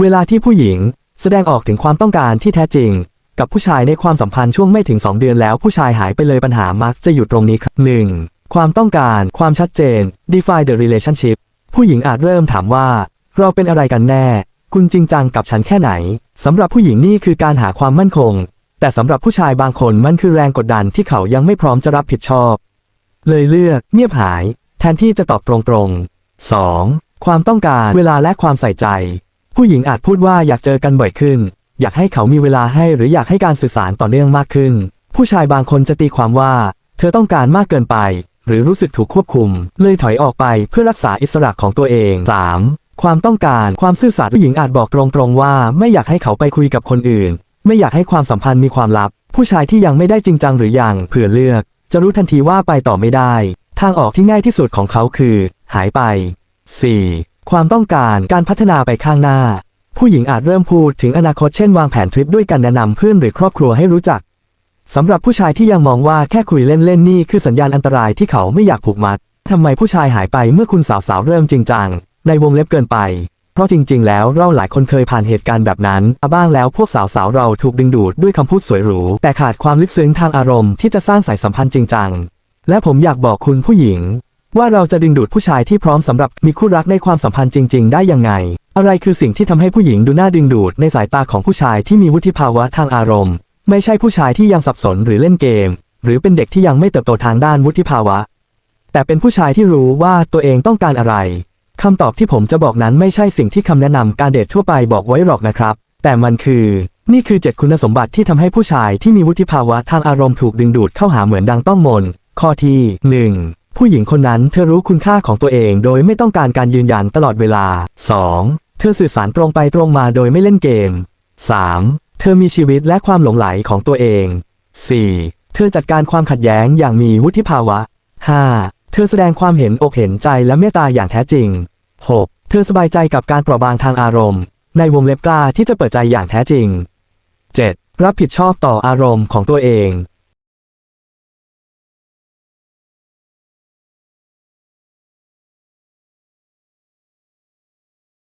เวลาที่ผู้หญิงแสดงออกถึงความต้องการที่แท้จริง กับผู้ชายในความสัมพันธ์ช่วงไม่ถึง 2 เดือนแล้วผู้ชายหายไปเลยปัญหามักจะอยู่ตรงนี้ครับ 1. ความต้องการ ความชัดเจน define the relationship ผู้หญิงอาจเริ่มถามว่า เราเป็นอะไรกันแน่ คุณจริงจังกับฉันแค่ไหนสำหรับผู้หญิงนี่คือการหาความมั่นคง แต่สำหรับผู้ชายบางคนมันคือแรงกดดันที่เขายังไม่พร้อมจะรับผิดชอบ เลยเลือก เงียบหาย แทนที่จะตอบตรงๆ 2. ความต้องการเวลาและความใส่ใจ ผู้หญิงอาจพูดว่าอยากเจอกันบ่อยขึ้น อยากให้เขามีเวลาให้หรืออยากให้การสื่อสารต่อเนื่องมากขึ้น ผู้ชายบางคนจะตีความว่า เธอต้องการมากเกินไป หรือรู้สึกถูกควบคุม เลยถอยออกไปเพื่อรักษาอิสระของตัวเอง 3. ความต้องการความซื่อสัตย์ผู้หญิงอาจบอกตรงๆว่า ไม่อยากให้เขาไปคุยกับคนอื่น ไม่อยากให้ความสัมพันธ์มีความลับ ผู้ชายที่ยังไม่ได้จริงจังหรือยังเผื่อเลือก จะรู้ทันทีว่าไปต่อไม่ได้ ทางออกที่ง่ายที่สุดของเขาคือ หายไป 4. ความต้องการการพัฒนาไปข้างหน้า ผู้หญิงอาจเริ่มพูดถึงอนาคตเช่นวางแผนทริปด้วยกันแนะนำเพื่อนหรือครอบครัวให้รู้จักสำหรับผู้ชายที่ยังมองว่าแค่คุยเล่นๆนี่คือสัญญาณอันตรายที่เขาไม่อยากผูกมัดทำไมผู้ชายหายไปเมื่อคุณสาวๆเริ่มจริงจังในวงเล็บเกินไป เพราะจริง ๆ แล้วเราหลายคนเคยผ่านเหตุการณ์แบบนั้นบ้างแล้วพวกสาวๆเราถูกดึงดูดด้วยคำพูดสวยหรู แต่ขาดความลึกซึ้งทางอารมณ์ที่จะสร้างสายสัมพันธ์จริงจังและผมอยากบอกคุณผู้หญิง ว่าเราจะดึงดูดผู้ชายที่พร้อมสำหรับมีคู่รักในความสัมพันธ์จริง ๆ ได้ยังไง อะไรคือสิ่งที่ทำให้ผู้หญิงดูน่าดึงดูดในสายตาของผู้ชายที่มีวุฒิภาวะทางอารมณ์ ไม่ใช่ผู้ชายที่ยังสับสนหรือเล่นเกม หรือเป็นเด็กที่ยังไม่เติบโตทางด้านวุฒิภาวะ แต่เป็นผู้ชายที่รู้ว่าตัวเองต้องการอะไรคำตอบที่ผมจะบอกนั้นไม่ใช่สิ่งที่คำแนะนำการเดททั่วไปบอกไว้หรอกนะครับ แต่มันคือ นี่คือ 7 คุณสมบัติที่ทำให้ผู้ชายที่มีวุฒิภาวะทางอารมณ์ถูกดึงดูดเข้าหาเหมือนดังต้องมน ข้อที่ 1. ผู้หญิงคนนั้นเธอรู้คุณค่าของตัวเองโดยไม่ต้องการการยืนยันตลอดเวลา 2. เธอสื่อสารตรงไปตรงมาโดยไม่เล่นเกม 3. เธอมีชีวิตและความหลงไหลของตัวเอง 4. เธอจัดการความขัดแย้งอย่างมีวุฒิภาวะ 5. เธอแสดงความเห็นอกเห็นใจและเมตตาอย่างแท้จริง 6. เธอสบายใจกับการเปราะบางทางอารมณ์ ในวงเล็บกล้าที่จะเปิดใจอย่างแท้จริง 7. รับผิดชอบต่ออารมณ์ของตัวเอง